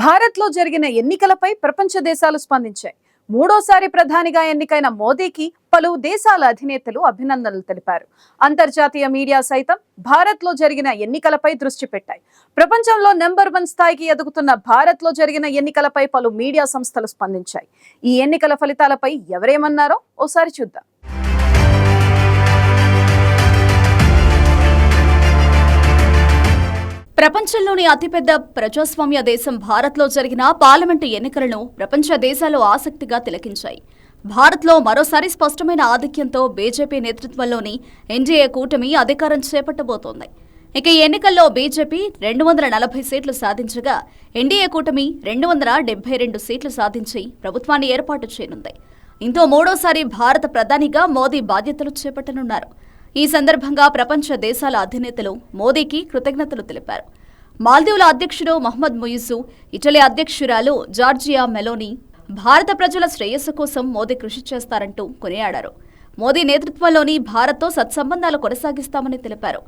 భారత్లో జరిగిన ఎన్నికలపై ప్రపంచ దేశాలు స్పందించాయి. మూడోసారి ప్రధానిగా ఎన్నికైన మోదీకి పలు దేశాల అధినేతలు అభినందనలు తెలిపారు. అంతర్జాతీయ మీడియా సైతం భారత్లో జరిగిన ఎన్నికలపై దృష్టి పెట్టాయి. ప్రపంచంలో నెంబర్ వన్ స్థాయికి ఎదుగుతున్న భారత్లో జరిగిన ఎన్నికలపై పలు మీడియా సంస్థలు స్పందించాయి. ఈ ఎన్నికల ఫలితాలపై ఎవరేమన్నారో ఓసారి చూద్దాం. ప్రపంచంలోని అతిపెద్ద ప్రజాస్వామ్య దేశం భారత్లో జరిగిన పార్లమెంటు ఎన్నికలను ప్రపంచ దేశాలు ఆసక్తిగా తిలకించాయి. భారత్లో మరోసారి స్పష్టమైన ఆధిక్యంతో బీజేపీ నేతృత్వంలోని ఎన్డీఏ కూటమి అధికారం చేపట్టబోతోంది. ఇక ఈ ఎన్నికల్లో బీజేపీ రెండు వందల నలభై సీట్లు సాధించగా ఎన్డీఏ కూటమి రెండు వందల డెబ్బై రెండు సీట్లు సాధించి ప్రభుత్వాన్ని ఏర్పాటు చేయనుంది. ఇంతో మూడోసారి భారత ప్రధానిగా మోదీ బాధ్యతలు చేపట్టనున్నారు. ఈ సందర్భంగా ప్రపంచ దేశాల అధినేతలు మోదీకి కృతజ్ఞతలు తెలిపారు. మాల్దీవుల అధ్యక్షుడు మహమ్మద్ ముయిజు ఇటలీ అధ్యక్షురాలు జార్జియా మెలోని భారత ప్రజల శ్రేయస్సు కోసం మోదీ కృషి చేస్తారంటూ కొనియాడారు. మోదీ నేతృత్వంలోని భారత్తో సత్సంబంధాలు కొనసాగిస్తామని తెలిపారు.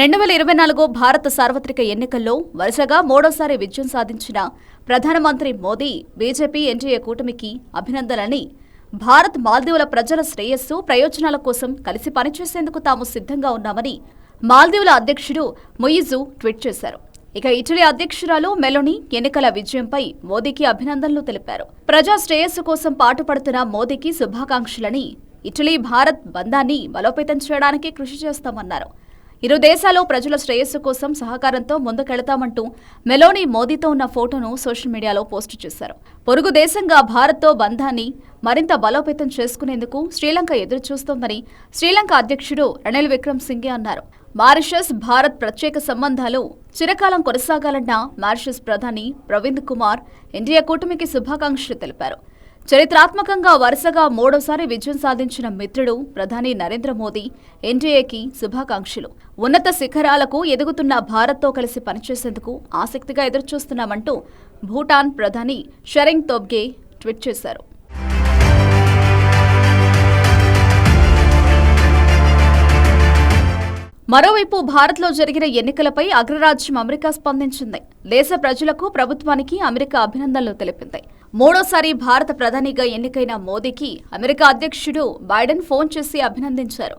రెండు వేల ఇరవై నాలుగు భారత సార్వత్రిక ఎన్నికల్లో వరుసగా మూడోసారి విజయం సాధించిన ప్రధానమంత్రి మోదీ బీజేపీ ఎన్డీఏ కూటమికి అభినందనని భారత్ మాల్దీవుల ప్రజల శ్రేయస్సు ప్రయోజనాల కోసం కలిసి పనిచేసేందుకు తాము సిద్ధంగా ఉన్నామని మాల్దీవుల అధ్యక్షుడు మొయిజు ట్వీట్ చేశారు. ఇక ఇటలీ అధ్యక్షురాలు మెలోని ఎన్నికల విజయంపై మోదీకి అభినందనలు తెలిపారు. ప్రజా శ్రేయస్సు కోసం పాటుపడుతున్న మోదీకి శుభాకాంక్షలని ఇటలీ భారత్ బంధాన్ని బలోపేతం చేయడానికి కృషి చేస్తామన్నారు. ఇరు దేశాలు ప్రజల శ్రేయస్సు కోసం సహకారంతో ముందుకెళతామంటూ మెలోని మోదీతో ఉన్న ఫోటోను సోషల్ మీడియాలో పోస్టు చేశారు. పొరుగు దేశంగా భారత్తో బంధాన్ని మరింత బలోపేతం చేసుకునేందుకు శ్రీలంక ఎదురుచూస్తోందని శ్రీలంక అధ్యక్షుడు రణిల్ విక్రమ్ సింఘే అన్నారు. మారిషస్ భారత్ ప్రత్యేక సంబంధాలు. చిరకాలం కొనసాగాలన్న మారిషస్ ప్రధాని ప్రవీణ్ కుమార్ ఇండియా కూటమికి శుభాకాంక్షలు తెలిపారు. చరిత్రాత్మకంగా వరుసగా మూడోసారి విజయం సాధించిన మిత్రుడు ప్రధాని నరేంద్ర మోదీ ఎన్డీఏకి శుభాకాంక్షలు. ఉన్నత శిఖరాలకు ఎదుగుతున్న భారత్తో కలిసి పనిచేసేందుకు ఆసక్తిగా ఎదురుచూస్తున్నామంటూ భూటాన్ ప్రధాని షరింగ్ తోబ్గే ట్వీట్ చేశారు. మరోవైపు భారత్లో జరిగిన ఎన్నికలపై అగ్రరాజ్యం అమెరికా స్పందించింది. దేశ ప్రజలకు ప్రభుత్వానికి అమెరికా అభినందనలు తెలిపింది. మూడోసారి భారత ప్రధానిగా ఎన్నికైన మోదీకి అమెరికా అధ్యక్షుడు బైడెన్ ఫోన్ చేసి అభినందించారు.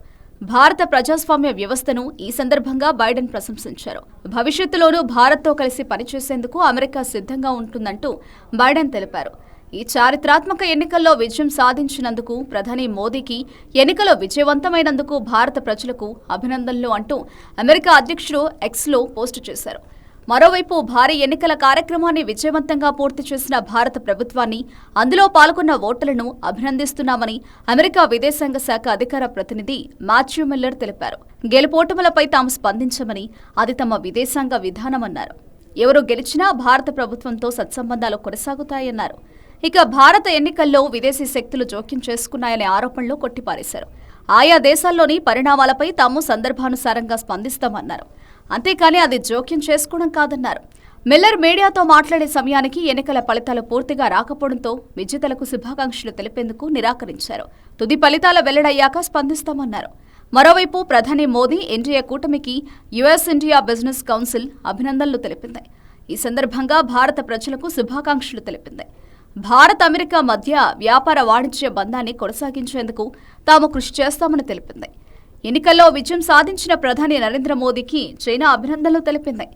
భారత ప్రజాస్వామ్య వ్యవస్థను ఈ సందర్భంగా బైడెన్ ప్రశంసించారు. భవిష్యత్తులోనూ భారత్తో కలిసి పనిచేసేందుకు అమెరికా సిద్ధంగా ఉంటుందంటూ బైడెన్ తెలిపారు. ఈ చారిత్రాత్మక ఎన్నికల్లో విజయం సాధించినందుకు ప్రధాని మోదీకి ఎన్నికలో విజయవంతమైనందుకు భారత ప్రజలకు అభినందనలు అంటూ అమెరికా అధ్యక్షుడు ఎక్స్లో పోస్టు చేశారు. మరోవైపు భారీ ఎన్నికల కార్యక్రమాన్ని విజయవంతంగా పూర్తి చేసిన భారత ప్రభుత్వాన్ని అందులో పాల్గొన్న ఓటర్లను అభినందిస్తున్నామని అమెరికా విదేశాంగ శాఖ అధికార ప్రతినిధి మాథ్యూ మిల్లర్ తెలిపారు. గెలుపోటములపై తాము స్పందించమని అది తమ విదేశాంగ విధానమన్నారు. ఎవరు గెలిచినా భారత ప్రభుత్వంతో సత్సంబంధాలు కొనసాగుతాయన్నారు. ఇక భారత ఎన్నికల్లో విదేశీ శక్తులు జోక్యం చేసుకున్నాయనే ఆరోపణలు కొట్టిపారేశారు. ఆయా దేశాల్లోని పరిణామాలపై తాము సందర్భానుసారంగా స్పందిస్తామన్నారు. అంతేకాని అది జోక్యం చేసుకోవడం కాదన్నారు. మిల్లర్ మీడియాతో మాట్లాడే సమయానికి ఎన్నికల ఫలితాలు పూర్తిగా రాకపోవడంతో విజేతలకు శుభాకాంక్షలు తెలిపేందుకు నిరాకరించారు. తుది ఫలితాల వెల్లడయ్యాక స్పందిస్తామన్నారు. మరోవైపు ప్రధాని మోదీ ఎన్డీఏ కూటమికి యుఎస్ ఇండియా బిజినెస్ కౌన్సిల్ అభినందనలు తెలిపింది. ఈ సందర్భంగా భారత ప్రజలకు శుభాకాంక్షలు తెలిపింది. భారత్ అమెరికా మధ్య వ్యాపార వాణిజ్య బంధాన్ని కొనసాగించేందుకు తాము కృషి చేస్తామని తెలిపింది. ఎన్నికల్లో విజయం సాధించిన ప్రధాని నరేంద్ర మోదీకి చైనా అభినందనలు తెలిపింది.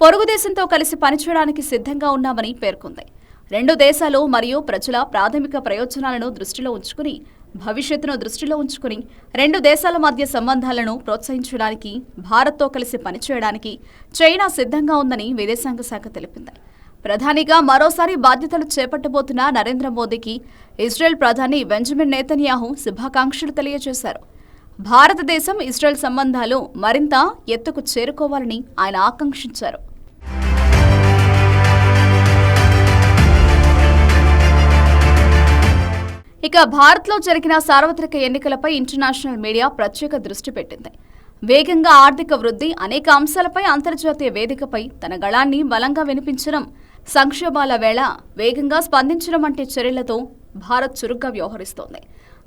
పొరుగు దేశంతో కలిసి పనిచేయడానికి సిద్ధంగా ఉన్నామని పేర్కొంది. రెండు దేశాలు మరియు ప్రజల ప్రాథమిక ప్రయోజనాలను దృష్టిలో ఉంచుకుని భవిష్యత్తును దృష్టిలో ఉంచుకుని రెండు దేశాల మధ్య సంబంధాలను ప్రోత్సహించడానికి భారత్తో కలిసి పనిచేయడానికి చైనా సిద్ధంగా ఉందని విదేశాంగ శాఖ తెలిపింది. ప్రధానిగా మరోసారి బాధ్యతలు చేపట్టబోతున్న నరేంద్ర మోదీకి ఇజ్రాయెల్ ప్రధాని బెంజమిన్ నేతన్యాహు శుభాకాంక్షలు తెలియజేశారు. భారతదేశం ఇజ్రాయెల్ సంబంధాలు మరింత ఎత్తుకు చేరుకోవాలని ఆయన ఆకాంక్షించారు. ఇక భారత్లో జరిగిన సార్వత్రిక ఎన్నికలపై ఇంటర్నేషనల్ మీడియా ప్రత్యేక దృష్టి పెట్టింది. వేగంగా ఆర్థిక వృద్ధి అనేక అంశాలపై అంతర్జాతీయ వేదికపై తన గళాన్ని బలంగా వినిపించడం సంక్షోభాల వేళ వేగంగా స్పందించడం వంటి చర్యలతో భారత్ చురుగ్గా వ్యవహరిస్తోంది.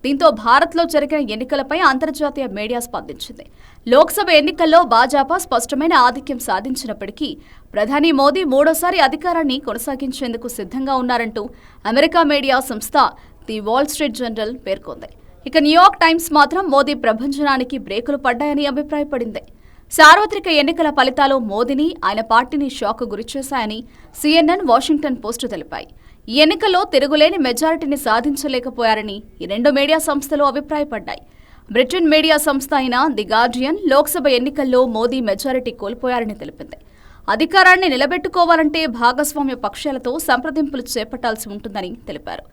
దీంతో భారత్లో జరిగిన ఎన్నికలపై అంతర్జాతీయ మీడియా స్పందించింది. లోక్సభ ఎన్నికల్లో భాజపా స్పష్టమైన ఆధిక్యం సాధించినప్పటికీ ప్రధాని మోదీ మూడోసారి అధికారాన్ని కొనసాగించేందుకు సిద్ధంగా ఉన్నారంటూ అమెరికా మీడియా సంస్థ ది వాల్ స్ట్రీట్ జర్నల్ పేర్కొంది. ఇక న్యూయార్క్ టైమ్స్ మాత్రం మోదీ ప్రభంజనానికి బ్రేకులు పడ్డాయని అభిప్రాయపడింది. సార్వత్రిక ఎన్నికల ఫలితాలు మోదీని ఆయన పార్టీని షాక్ గురిచేశాయని సీఎన్ఎన్ వాషింగ్టన్ పోస్టు తెలిపాయి. ఈ ఎన్నికల్లో తిరుగులేని మెజారిటీని సాధించలేకపోయారని ఈ రెండు మీడియా సంస్థలు అభిప్రాయపడ్డాయి. బ్రిటన్ మీడియా సంస్థ అయిన ది గార్డియన్ లోక్సభ ఎన్నికల్లో మోదీ మెజారిటీ కోల్పోయారని తెలిపింది. అధికారాన్ని నిలబెట్టుకోవాలంటే భాగస్వామ్య పక్షాలతో సంప్రదింపులు చేపట్టాల్సి ఉంటుందని తెలిపారు.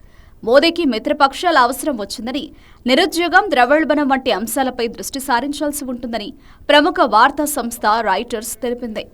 మోదీకి మిత్రపక్షాల అవసరం వచ్చిందని నిరుద్యోగం ద్రవళబనం వంటి అంశాలపై దృష్టి సారించాల్సి ఉంటుందని ప్రముఖ వార్తా సంస్థ రాయిటర్స్ తెలిపింది.